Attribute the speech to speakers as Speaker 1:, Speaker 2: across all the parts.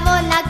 Speaker 1: আসব না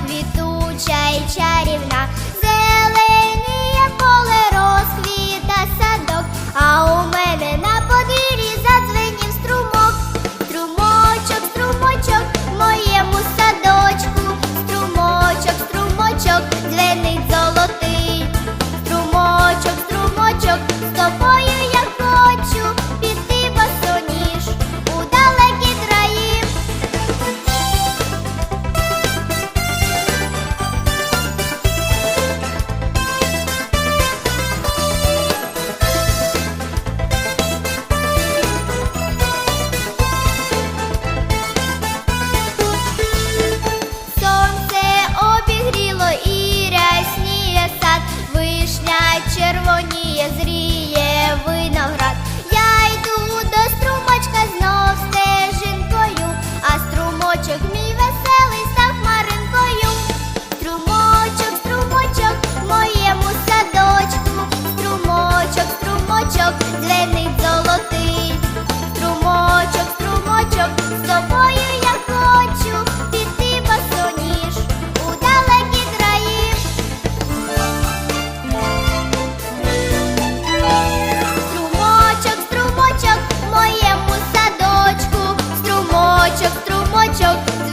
Speaker 1: струмочок, дзвенить золотий, струмочок, струмочок, з тобою я хочу піти басоніж у далекі краї. Струмочок, струмочок, моєму садочку, струмочок, струмочок.